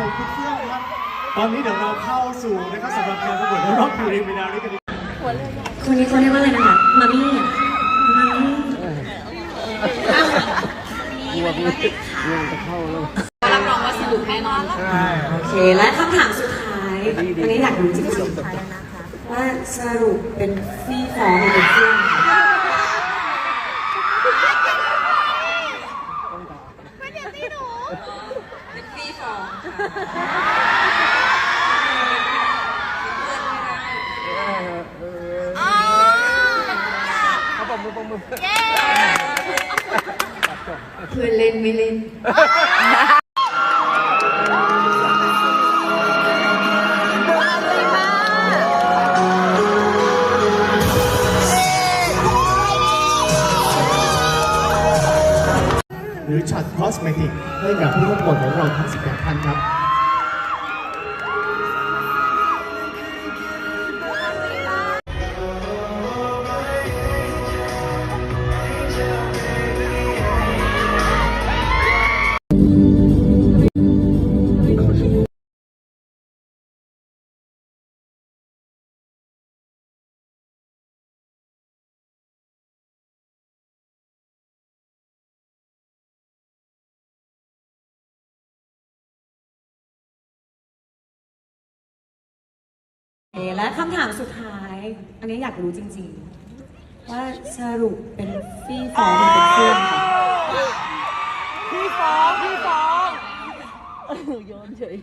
ผมคุณเฟื่องครับ ตอนนี้เดี๋ยวเราเข้าสู่นะครับสำหรับการประกวดรอบพรีลิมินารีกันดีกว่าคนนี้เขาเรียกว่าอะไรนะคะมามี่ มามี่วัวมันจะเข้าแล้วรับรองว่าสนุกแน่นอนโอเค และคำถามสุดท้ายอันนี้อยากรู้จริงๆว่าสรุปเป็นฟี่ฟ้องหรือเป็นเฟื่อง คะเป็นฟรีฟองเพื่อนเล่นไม่เล่น ช็อตคอสเมติกให้กับผู้ร่วมกวดของเราทั้ง 18 ท่านครับ โอเคและคำถามสุดท้าย อันนี้อยากรู้จริงๆ ว่าสรุปเป็นฟี่ฟ้องหรือเป็นเฟื่องคะพี่ฟ้องพี่ฟ้องโยนเฉย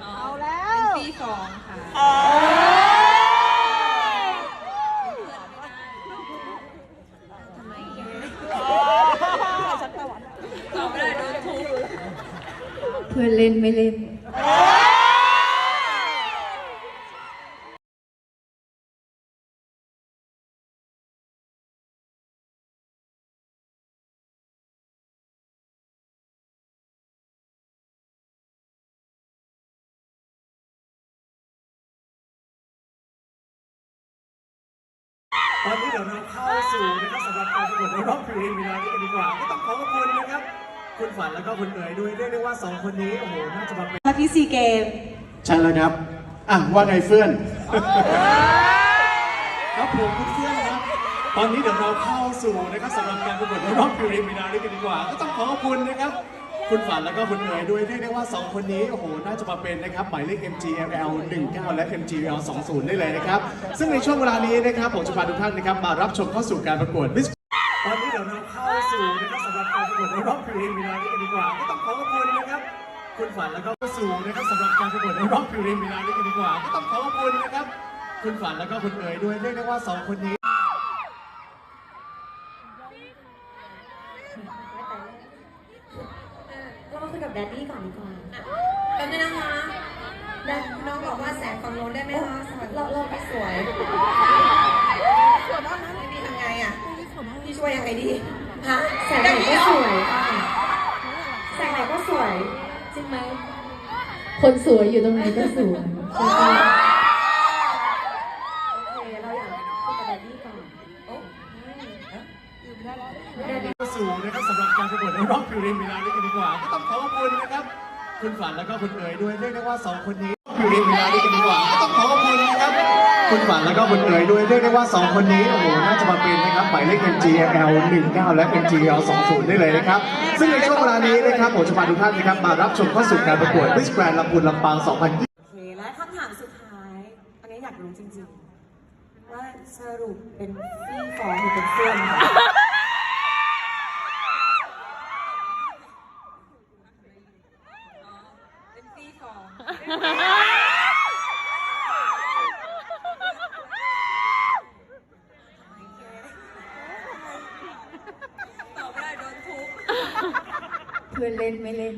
เอาแล้ว เป็นฟรีฟองค่ะตอบได้โดนทุบเพื่อนเล่นไม่เล่น ตอนนี้เดี๋ยวเราเข้าสู่นะครับสำหรับการประกวดรอบพรีลิมินารีกันดีกว่า ก็ต้องขอขอบคุณนะครับ คุณฝันแล้วก็คุณเอ๋ยด้วยเรียกได้ว่าสองคนนี้โอ้โหน่าจะมาเป็นและพี่ซีเกม ใช่แล้วครับ อะ ว่าไงเฟื่อน ครับผมคุณเฟื่อนครับ ตอนนี้เดี๋ยวเราเข้าสู่นะครับสำหรับการประกวดรอบพรีลิมินารีกันดีกว่า ก็ต้องขอขอบคุณนะครับ คุณฝันแล้วก็คุณเอ๋ยด้วยเรียกได้ว่าสองคนนี้โอ้โหน่าจะมาเป็นนะครับหมายเลข MGL 19 และ MGL 20 ได้เลยนะครับ ซึ่งในช่วงเวลานี้นะครับผมจะพาทุกท่านนะครับมารับชมเข้าสู่การประกวด Miss ตอนนี้เดี๋ยวเราเข้าสู่นะครับสำหรับการประกวดรอบพรีลิมินารีกันดีกว่าก็ต้องขอขอบคุณนะครับคุณฝันแล้วก็สู่นะครับสำหรับการประกวดรอบพรีลิมินารีกันดีกว่าก็ต้องขอขอบคุณนะครับคุณฝันแล้วก็คุณเอ๋ยด้วยเรียกได้ว่าสองคนนี้ เรามาคุย กับแดดดี้ก่อนดีกว่าแป๊บนึงนะคะน้องบอกว่าแสงฝั่งโน้นได้ไหมคะเราเราไปสวยสวยมากนะพี่ทำไงอะพี่ช่วยยังไงดีฮะแสงไหนก็สวยค่ะแสงไหนก็สวย จริงไหมคนสวยอยู่ตรงไหนก็สวยโอเคเราอยากคุยกับแดดดี้ก่อนเข้าสู่นะครับสำหรับการประกวดรอบพรีลิมินารีกันดีกว่า ก็ต้องขอขอบคุณนะครับ คุณฝันแล้วก็คุณเอ๋ยด้วยเรียกได้ว่าสองคนนี้พรีลิมินารีกันดีกว่าก็ต้องขอขอบคุณนะครับคุณฝันแล้วก็คุณเอ๋ยด้วยเรียกได้ว่าสองคนนี้โอ้โหน่าจะมาเป็นนะครับหมายเลข MGL 19และ MGL 20ได้เลยนะครับ ซึ่งในช่วงเวลานี้นะครับผมจะพาทุกท่านนะครับมารับชมเข้าสู่การประกวด Miss Grand ลำพูนลำปาง 2020โอเคและคำถามสุดท้ายอันนี้อยากรู้จริงๆว่าสรุปเป็นฟี่ฟ้องหรือเป็นเฟื่อง องตอบได้โดนทุบเพื่อนเล่นไม่เล่น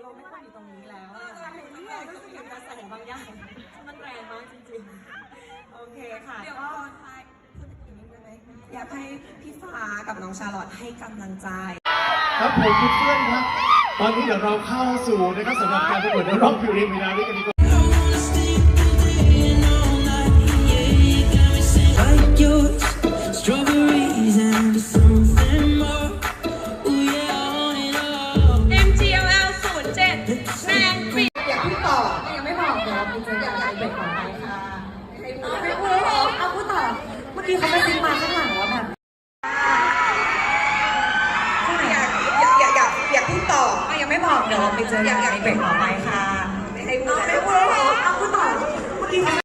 เราไม่ควรอยู่ตรงนี้แล้วอะรู้สึกถึงกระแสบางอย่างมันแรงมากจริงๆ โอเคค่ะ เดี๋ยวก็ก่อนท้า อยากให้พี่ฟ้ากับน้องชาลอตให้กำลังใจ ครับผมคุณเพื่อนครับ ตอนนี้เดี๋ยวเราเข้าสู่นะครับสำหรับการประกวดรอบพรีลิมินาด้วยกันดีกว่า ไปเจอกันในเบรกต่อไปค่ะ